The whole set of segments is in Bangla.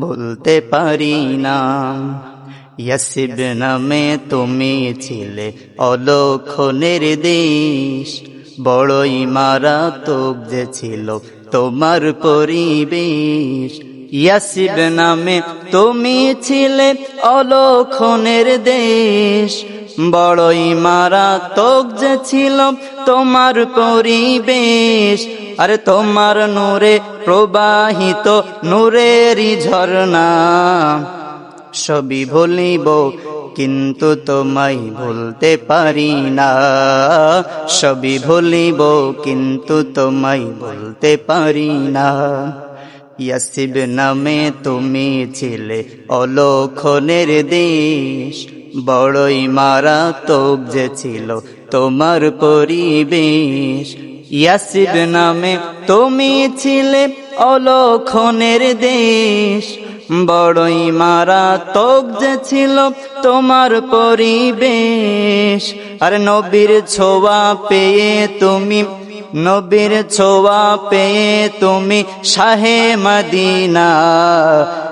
বলতে পারি না। ইয়াসিব নামে তুমি ছিলে অলক্ষ নির্দেশ বড়ই মারা তোক যে ছিল তোমার পরিবেশ। ইয়াসিব নামে তুমি ছিলে অলক্ষণের দেশ। বড়ই মারা তোক যে ছিল তোমার পরিবেশ। আরে তোমার নূরে প্রবাহিত নূরেরই ঝর্ণা। সবই ভুলিব, কিন্তু তোমায় ভুলতে পারি না। সবই ভুলিব, কিন্তু তোমায় ভুলতে পারি না। ইয়াসিব নামে তুমি ছিলে অলক্ষণের দেশ। বড়ই মারা মারাত্মক যে ছিল তোমার পরিবেশ। ইয়াসিব নামে তুমি ছিলে অলক্ষণের দেশ। বড়ই মারা মারাত্মক যে ছিল তোমার পরিবেশ। আর নবীর ছোঁয়া পেয়ে তুমি নবীর ছোঁয়া পেয়ে তুমি শাহে মদিনা।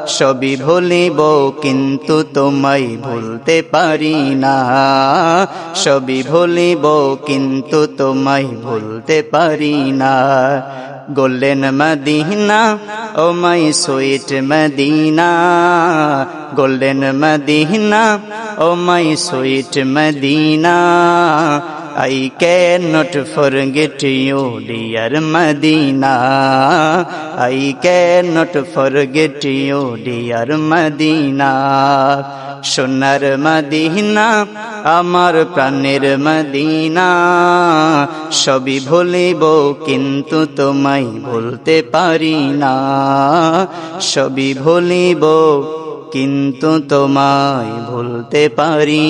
সবই ভুলিব, কিন্তু তোমায় ভুলতে পারি না। সবই ভুলিব, কিন্তু তোমায় ভুলতে পারি না। Golden Medina, oh my sweet Medina. Golden Medina oh my sweet Medina I cannot forget you, dear Medina. I cannot forget you, dear Medina. সোনার মদিনা আমার প্রাণের মদিনা সবই ভুলিব কিন্তু তোমায় ভুলতে পারি না সবই ভুলিব কিন্তু তোমায় ভুলতে পারি।